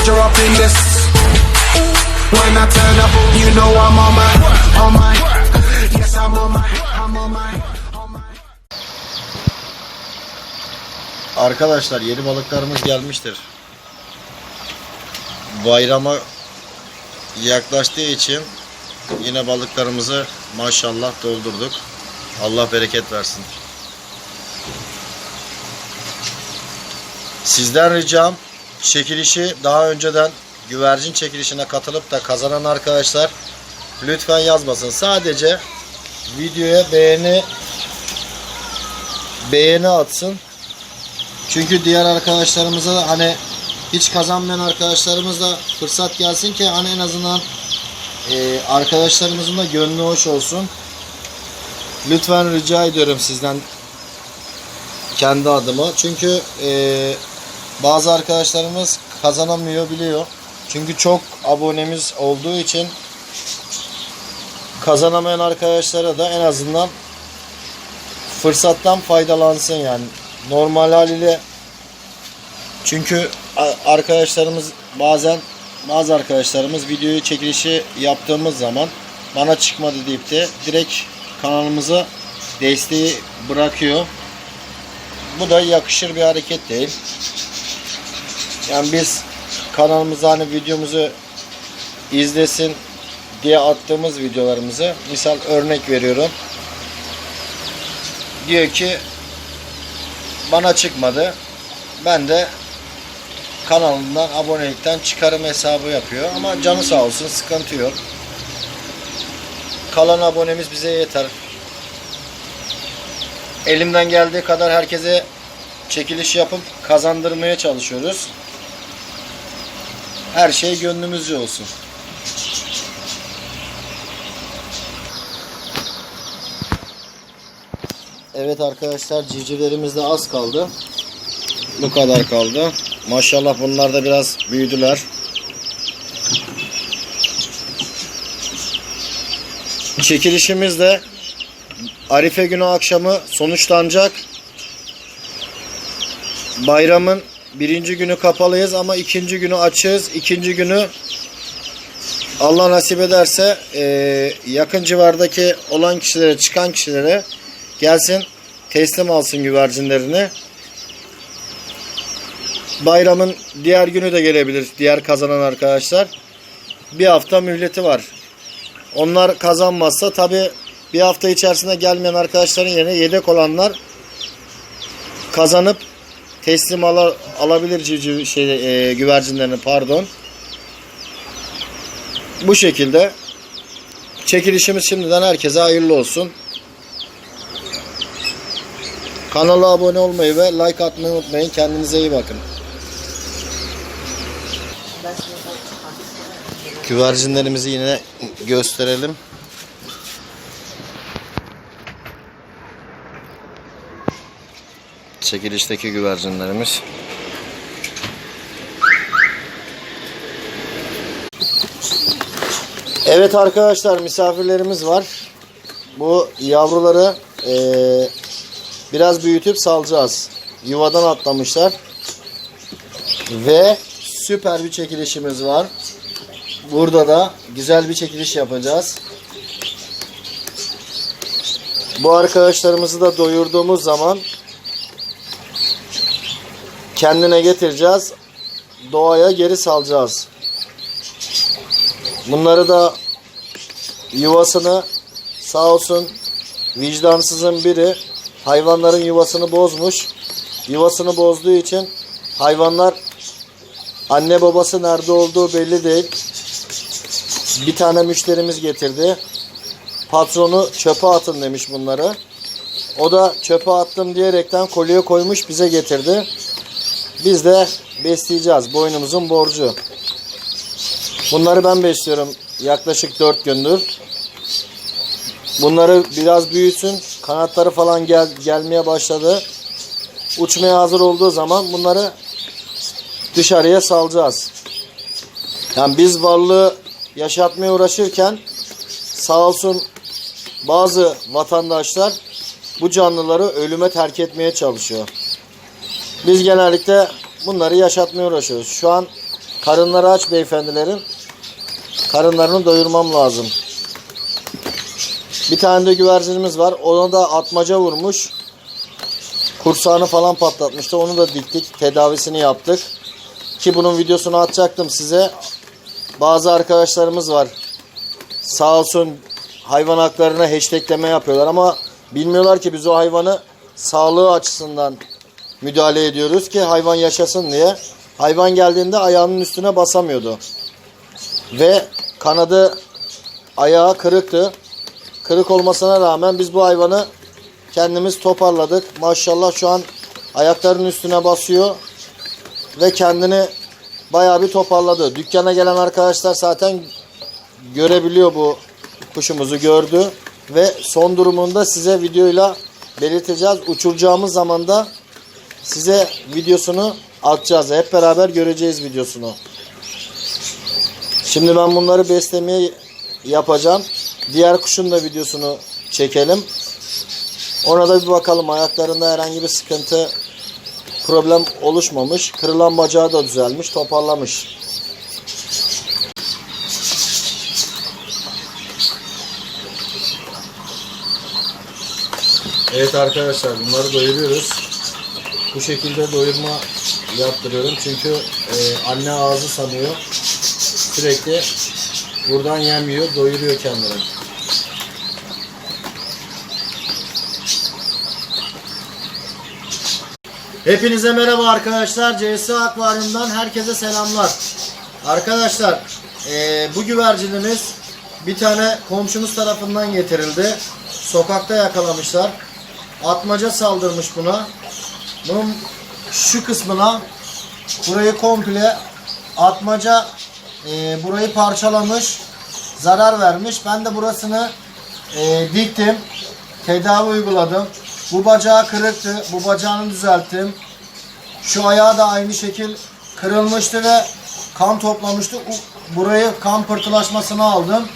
Roger up in this. When I turn up, you know I'm on my, on my. Yes, I'm on my, I'm on my. Arkadaşlar yeni balıklarımız gelmiştir. Bayrama yaklaştığı için yine balıklarımızı maşallah doldurduk. Allah bereket versin. Sizden ricam çekilişi daha önceden güvercin çekilişine katılıp da kazanan arkadaşlar lütfen yazmasın. Sadece videoya beğeni beğeni atsın. Çünkü diğer arkadaşlarımıza da hani hiç kazanmayan arkadaşlarımız da fırsat gelsin ki hani en azından e, arkadaşlarımızın da gönlü hoş olsun. Lütfen rica ediyorum sizden kendi adıma. Çünkü e, bazı arkadaşlarımız kazanamıyor biliyor. Çünkü çok abonemiz olduğu için kazanamayan arkadaşlara da en azından fırsattan faydalansın yani. Normal haliyle çünkü arkadaşlarımız bazen bazı arkadaşlarımız videoyu çekilişi yaptığımız zaman bana çıkmadı deyip de direkt kanalımıza desteği bırakıyor. Bu da yakışır bir hareket değil. Yani biz kanalımıza hani videomuzu izlesin diye attığımız videolarımızı misal örnek veriyorum. Diyor ki bana çıkmadı. Ben de kanalından abonelikten çıkarım hesabı yapıyor. Ama canı sağ olsun sıkıntı yok. Kalan abonemiz bize yeter. Elimden geldiği kadar herkese çekiliş yapıp kazandırmaya çalışıyoruz. Her şey gönlümüzce olsun. Evet arkadaşlar civcivlerimiz de az kaldı. Bu kadar kaldı. Maşallah bunlar da biraz büyüdüler. Çekilişimiz de Arife günü akşamı sonuçlanacak. Bayramın birinci günü kapalıyız ama ikinci günü açığız. İkinci günü Allah nasip ederse eee, yakın civardaki olan kişilere, çıkan kişilere gelsin teslim alsın güvercinlerini. Bayramın diğer günü de gelebilir diğer kazanan arkadaşlar. Bir hafta mühleti var. Onlar kazanmazsa tabi bir hafta içerisinde gelmeyen arkadaşların yerine yedek olanlar kazanıp teslim ala, alabilir civciv şey, e, güvercinlerini pardon. Bu şekilde çekilişimiz şimdiden herkese hayırlı olsun. Kanala abone olmayı ve like atmayı unutmayın. Kendinize iyi bakın. Güvercinlerimizi yine gösterelim. Çekilişteki güvercinlerimiz. Evet arkadaşlar misafirlerimiz var. Bu yavruları eee, biraz büyütüp salacağız. Yuvadan atlamışlar. Ve süper bir çekilişimiz var. Burada da güzel bir çekiliş yapacağız. Bu arkadaşlarımızı da doyurduğumuz zaman kendine getireceğiz. Doğaya geri salacağız. Bunları da yuvasını sağ olsun vicdansızın biri hayvanların yuvasını bozmuş. Yuvasını bozduğu için hayvanlar anne babası nerede olduğu belli değil. Bir tane müşterimiz getirdi. Patronu çöpe atın demiş bunları. O da çöpe attım diyerekten kolye koymuş bize getirdi. Biz de besleyeceğiz. Boynumuzun borcu. Bunları ben besliyorum yaklaşık 4 gündür. Bunları biraz büyüsün. Kanatları falan gel, gelmeye başladı. Uçmaya hazır olduğu zaman bunları dışarıya salacağız. Yani biz varlığı yaşatmaya uğraşırken sağ olsun bazı vatandaşlar bu canlıları ölüme terk etmeye çalışıyor. Biz genellikle bunları yaşatmaya uğraşıyoruz. Şu an karınları aç beyefendilerin. Karınlarını doyurmam lazım. Bir tane de güvercinimiz var. Ona da atmaca vurmuş. Kursağını falan patlatmıştı. Onu da diktik. Tedavisini yaptık. Ki bunun videosunu atacaktım size. Bazı arkadaşlarımız var. Sağ olsun hayvan haklarına hashtagleme yapıyorlar ama bilmiyorlar ki biz o hayvanı sağlığı açısından müdahale ediyoruz ki hayvan yaşasın diye. Hayvan geldiğinde ayağının üstüne basamıyordu. Ve kanadı ayağı kırıktı. Kırık olmasına rağmen biz bu hayvanı kendimiz toparladık. Maşallah şu an ayaklarının üstüne basıyor ve kendini bayağı bir toparladı. Dükkana gelen arkadaşlar zaten görebiliyor bu kuşumuzu gördü ve son durumunu da size videoyla belirteceğiz. Uçuracağımız zaman da size videosunu atacağız. Hep beraber göreceğiz videosunu. Şimdi ben bunları beslemeye yapacağım. Diğer kuşun da videosunu çekelim. Ona da bir bakalım ayaklarında herhangi bir sıkıntı problem oluşmamış. Kırılan bacağı da düzelmiş, toparlamış. Evet arkadaşlar bunları doyuruyoruz. Bu şekilde doyurma yaptırıyorum. Çünkü e, anne ağzı sanıyor. Sürekli buradan yemiyor, doyuruyor kendini. Hepinize merhaba arkadaşlar. CS Akvaryum'dan herkese selamlar. Arkadaşlar eee, bu güvercinimiz bir tane komşumuz tarafından getirildi. Sokakta yakalamışlar. Atmaca saldırmış buna. Bunun şu kısmına burayı komple atmaca eee, burayı parçalamış. Zarar vermiş. Ben de burasını eee, diktim. Tedavi uyguladım. Bu bacağı kırıktı. Bu bacağını düzelttim. Şu ayağı da aynı şekil kırılmıştı ve kan toplamıştı. Burayı kan pırtılaşmasına aldım.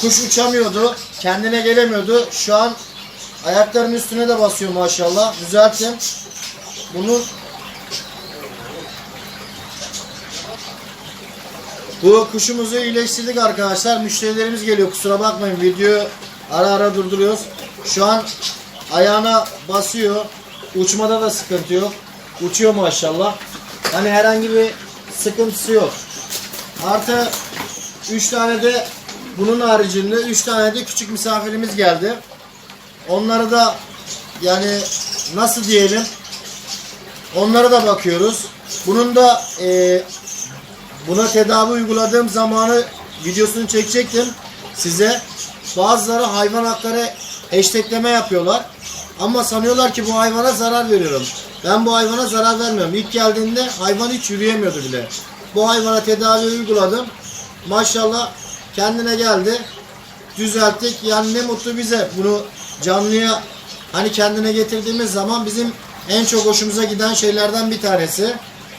Kuş uçamıyordu. Kendine gelemiyordu. Şu an ayaklarının üstüne de basıyor maşallah. Düzelttim. Bunun Bu kuşumuzu iyileştirdik arkadaşlar. Müşterilerimiz geliyor. Kusura bakmayın. Videoyu ara ara durduruyoruz. Şu an ayağına basıyor. Uçmada da sıkıntı yok. Uçuyor maşallah. Hani herhangi bir sıkıntısı yok. Artı 3 tane de bunun haricinde 3 tane de küçük misafirimiz geldi. Onları da yani nasıl diyelim onlara da bakıyoruz. Bunun da e, Buna tedavi uyguladığım zamanı videosunu çekecektim size. Bazıları hayvan hakları hashtagleme yapıyorlar. Ama sanıyorlar ki bu hayvana zarar veriyorum. Ben bu hayvana zarar vermiyorum. İlk geldiğinde hayvan hiç yürüyemiyordu bile. Bu hayvana tedavi uyguladım. Maşallah kendine geldi. Düzelttik. Yani ne mutlu bize bunu canlıya hani kendine getirdiğimiz zaman bizim en çok hoşumuza giden şeylerden bir tanesi.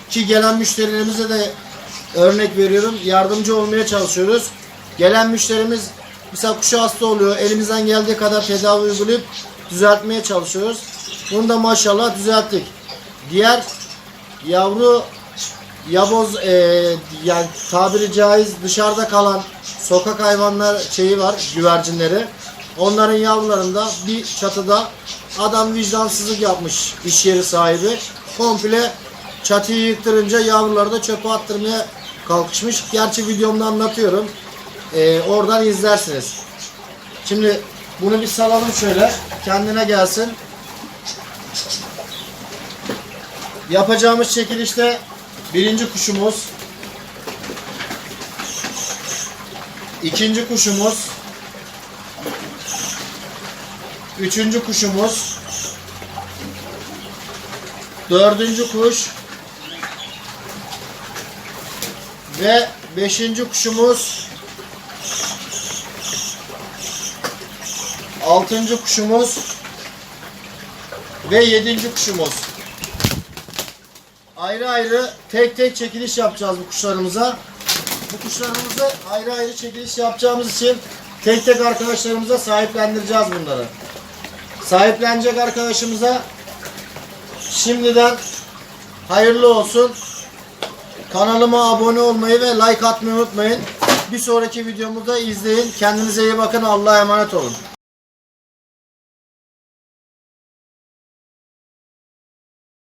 Ki gelen müşterilerimize de örnek veriyorum. Yardımcı olmaya çalışıyoruz. Gelen müşterimiz mesela kuşu hasta oluyor. Elimizden geldiği kadar tedavi uygulayıp düzeltmeye çalışıyoruz. Bunu da maşallah düzelttik. Diğer yavru yaboz e, yani tabiri caiz dışarıda kalan sokak hayvanlar şeyi var güvercinleri. Onların yavrularında bir çatıda adam vicdansızlık yapmış iş yeri sahibi. Komple çatıyı yıktırınca yavruları da çöpe attırmaya kalkışmış. Gerçi videomda anlatıyorum. E, oradan izlersiniz. Şimdi bunu bir salalım şöyle. Kendine gelsin. Yapacağımız çekilişte birinci kuşumuz, ikinci kuşumuz, üçüncü kuşumuz, dördüncü kuş ve beşinci kuşumuz, altıncı kuşumuz ve yedinci kuşumuz. Ayrı ayrı tek tek çekiliş yapacağız bu kuşlarımıza. Bu kuşlarımızı ayrı ayrı çekiliş yapacağımız için tek tek arkadaşlarımıza sahiplendireceğiz bunları. Sahiplenecek arkadaşımıza şimdiden hayırlı olsun. Kanalıma abone olmayı ve like atmayı unutmayın. Bir sonraki videomu da izleyin. Kendinize iyi bakın. Allah'a emanet olun.